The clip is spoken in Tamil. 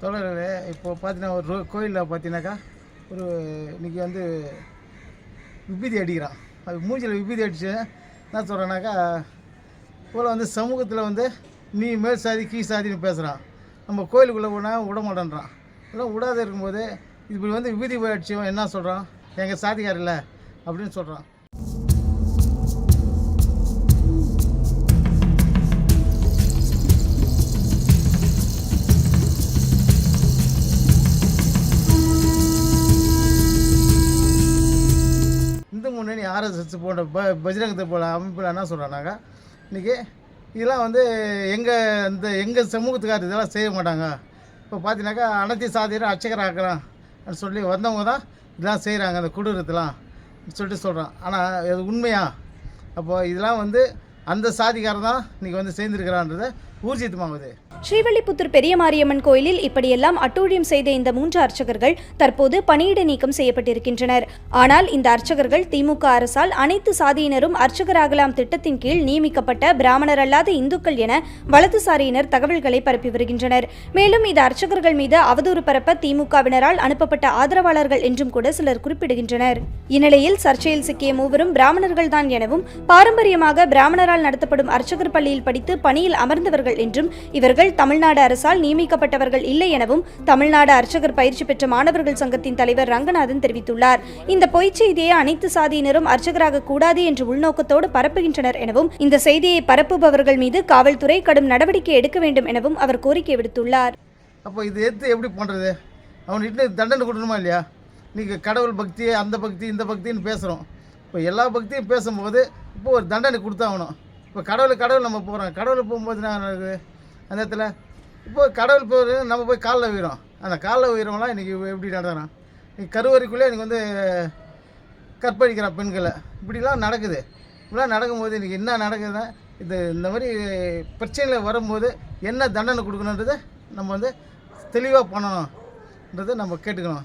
பார்த்தீங்கன்னா ஒரு கோயிலில் பார்த்தீங்கன்னாக்கா ஒரு இன்றைக்கி வந்து விபூதி அடிக்கிறான். அது மூஞ்சில் விபூதி அடித்து என்ன சொல்கிறானாக்கா போல் வந்து சமூகத்தில் வந்து நீ மேல் சாதி கீ சாதின்னு பேசுகிறான் நம்ம கோயிலுக்குள்ளே போனால் விட மாட்டேன்றான். இதெல்லாம் விடாத இருக்கும்போது இப்படி வந்து விபூதி போய் என்ன சொல்கிறான் எங்கள் சாதிக்கார் இல்லை அப்படின்னு சொல்கிறான் ஆர்எஸ்எஸ் போன்ற ப பஜ்ரங்கத்தை போல அமைப்பில் என்ன சொல்கிறானாக்கா இன்றைக்கி இதெல்லாம் வந்து எங்கள் இந்த எங்கள் சமூகத்துக்கார் இதெல்லாம் செய்ய மாட்டாங்க. இப்போ பார்த்தீங்கன்னாக்கா அனைத்து சாதியரும் அர்ச்சகராக்குறான் அப்படின்னு சொல்லி வந்தவங்க தான் இதெல்லாம் செய்கிறாங்க அந்த கொடூரத்தெல்லாம் சொல்லிட்டு சொல்கிறான் ஆனால் இது உண்மையா? அப்போ இதெல்லாம் வந்து அந்த சாதிக்காரர் தான் இன்னைக்கு வந்து சேர்ந்திருக்கிறான்றதை ஊர்ஜிதமாகுது ஸ்ரீவல்லிபுத்தூர் பெரிய மாரியம்மன் கோயிலில் இப்படியெல்லாம் அட்டூழியம் செய்த இந்த மூன்று அர்ச்சகர்கள் தற்போது பணியிட நீக்கம் செய்யப்பட்டிருக்கின்றனர். ஆனால் இந்த அர்ச்சகர்கள் திமுக அரசால் அனைத்து சாதியினரும் அர்ச்சகராகலாம் திட்டத்தின் கீழ் நியமிக்கப்பட்ட பிராமணர் அல்லாத இந்துக்கள் என வலதுசாரியினர் தகவல்களை பரப்பி வருகின்றனர். மேலும் இந்த அர்ச்சகர்கள் மீது அவதூறு பரப்ப திமுகவினரால் அனுப்பப்பட்ட ஆதரவாளர்கள் என்றும் கூட சிலர் குறிப்பிடுகின்றனர். இந்நிலையில் சர்ச்சையில் சிக்கிய மூவரும் பிராமணர்கள்தான் எனவும் பாரம்பரியமாக பிராமணரால் அரசால் நடத்தப்படும் அர்ச்சகர் பள்ளியில் படித்து பணியில் அமர்ந்தவர்கள் என்றும் இவர்கள் தமிழ்நாடு அரசால் நியமிக்கப்பட்டவர்கள் இல்லை எனவும் தமிழ்நாடு அர்ச்சகர் பயிற்சி பெற்ற மாணவர்கள் சங்கத்தின் தலைவர் ரங்கநாதன் தெரிவித்துள்ளார். இந்த பொய்ச் செய்தியை அனைத்து சாதியினரும் அர்ச்சகராக கூடாது என்ற உள்நோக்கத்தோடு பரப்புகின்றனர் எனவும் இந்த செய்தியை பரப்புபவர்கள் மீது காவல்துறை கடும் நடவடிக்கை எடுக்க வேண்டும் எனவும் அவர் கோரிக்கை விடுத்துள்ளார். அப்போ இது எடுத்து எப்படி பண்ணுறது அவன்கிட்ட தண்டனை கொடுக்கணுமா இல்லையா? நீங்கள் கடவுள் பக்தி அந்த பக்தி இந்த பக்தின்னு பேசுகிறோம் இப்போ எல்லா பக்தியும் பேசும்போது இப்போ ஒரு தண்டனை கொடுத்தாகணும் இப்போ கடவுள் கடவுள் நம்ம போகிறோம் கடவுள் போகும்போது என்ன நடக்குது அந்த இடத்துல இப்போ கடவுள் போகிற நம்ம போய் காலில் உயிரோம். அந்த காலில் உயிரவங்களாம் இன்றைக்கி எப்படி நடக்கிறான் இன்னைக்கு கருவறைக்குள்ளே எனக்கு வந்து கற்பழிக்கிறான் பெண்களை. இப்படிலாம் நடக்குது. இப்படிலாம் நடக்கும்போது இன்றைக்கி என்ன நடக்குதுன்னா இது இந்த மாதிரி பிரச்சனையில் வரும்போது என்ன தண்டனை கொடுக்கணுன்றதை நம்ம வந்து தெளிவாக பண்ணணும்ன்றதை நம்ம கேட்டுக்கணும்.